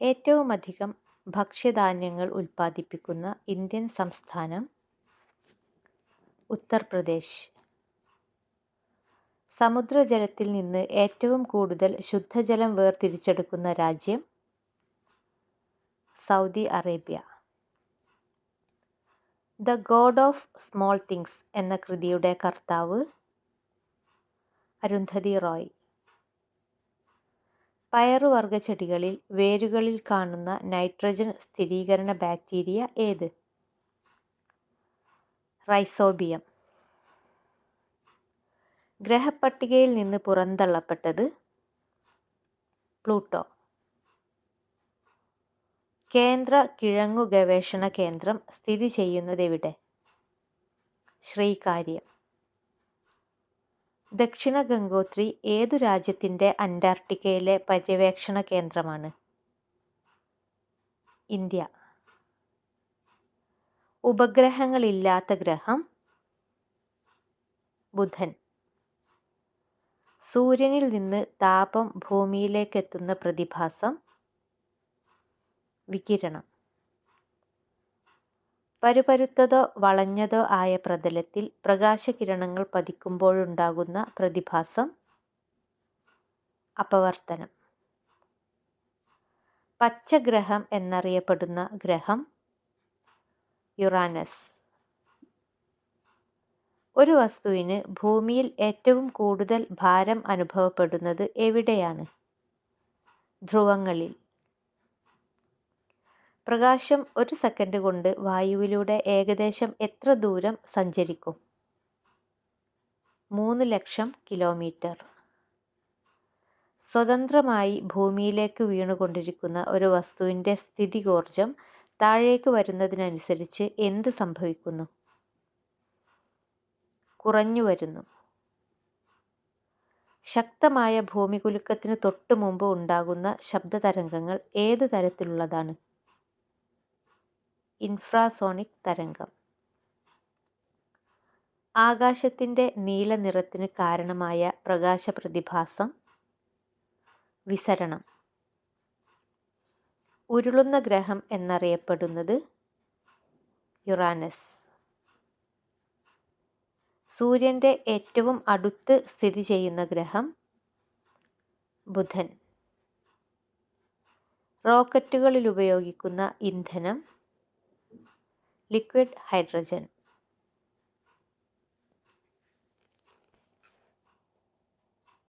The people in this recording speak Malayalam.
ഏറ്റവുമധികം ഭക്ഷ്യധാന്യങ്ങൾ ഉൽപ്പാദിപ്പിക്കുന്ന ഇന്ത്യൻ സംസ്ഥാനം ഉത്തർപ്രദേശ്. സമുദ്രജലത്തിൽ നിന്ന് ഏറ്റവും കൂടുതൽ ശുദ്ധജലം വേർതിരിച്ചെടുക്കുന്ന രാജ്യം Saudi Arabia. The god of small things എന്ന കൃതിയുടെ കർത്താവ് അരുന്ധതി റോയ്. പയറുവർഗ ചെടികളിൽ വേരുകളിൽ കാണുന്ന നൈട്രജൻ സ്ഥിരീകരണ ബാക്ടീരിയ ഏത്? റൈസോബിയം. ഗ്രഹപ്പട്ടികയിൽ നിന്ന് പുറന്തള്ളപ്പെട്ടത് പ്ലൂട്ടോ. കേന്ദ്ര കിഴങ്ങു ഗവേഷണ കേന്ദ്രം സ്ഥിതി ചെയ്യുന്നതെവിടെ? ശ്രീകാര്യം. ദക്ഷിണ ഗംഗോത്രി ഏതു രാജ്യത്തിന്റെ അന്റാർട്ടിക്കയിലെ പര്യവേക്ഷണ കേന്ദ്രമാണ്? ഇന്ത്യ. ഉപഗ്രഹങ്ങളില്ലാത്ത ഗ്രഹം. ബുധൻ. സൂര്യനിൽ നിന്ന് താപം ഭൂമിയിലേക്കെത്തുന്ന പ്രതിഭാസം. വികിരണം. പരുപരുത്തതോ വളഞ്ഞതോ ആയ പ്രതലത്തിൽ പ്രകാശകിരണങ്ങൾ പതിക്കുമ്പോഴുണ്ടാകുന്ന പ്രതിഭാസം അപവർത്തനം. പച്ചഗ്രഹം എന്നറിയപ്പെടുന്ന ഗ്രഹം യുറാനസ്. ഒരു വസ്തുവിന് ഭൂമിയിൽ ഏറ്റവും കൂടുതൽ ഭാരം അനുഭവപ്പെടുന്നത് എവിടെയാണ്? ധ്രുവങ്ങളിൽ. പ്രകാശം ഒരു സെക്കൻഡ് കൊണ്ട് വായുവിലൂടെ ഏകദേശം എത്ര ദൂരം സഞ്ചരിക്കും? മൂന്ന് ലക്ഷം കിലോമീറ്റർ. സ്വതന്ത്രമായി ഭൂമിയിലേക്ക് വീണുകൊണ്ടിരിക്കുന്ന ഒരു വസ്തുവിന്റെ സ്ഥിതികോർജം താഴേക്ക് വരുന്നതിനനുസരിച്ച് എന്ത് സംഭവിക്കുന്നു? കുറഞ്ഞു വരുന്നു. ശക്തമായ ഭൂമികുലുക്കത്തിന് തൊട്ടു മുമ്പ് ഉണ്ടാകുന്ന ശബ്ദതരംഗങ്ങൾ ഏത് തരത്തിലുള്ളതാണ്? ഇൻഫ്രാസോണിക് തരംഗം. ആകാശത്തിന്റെ നീല നിറത്തിന് കാരണമായ പ്രകാശപ്രതിഭാസം വിസരണം. ഉരുളുന്ന ഗ്രഹം എന്നറിയപ്പെടുന്നത് യുറാനസ്. സൂര്യന്റെ ഏറ്റവും അടുത്ത് സ്ഥിതി ചെയ്യുന്ന ഗ്രഹം ബുധൻ. റോക്കറ്റുകളിൽ ഉപയോഗിക്കുന്ന ഇന്ധനം liquid hydrogen.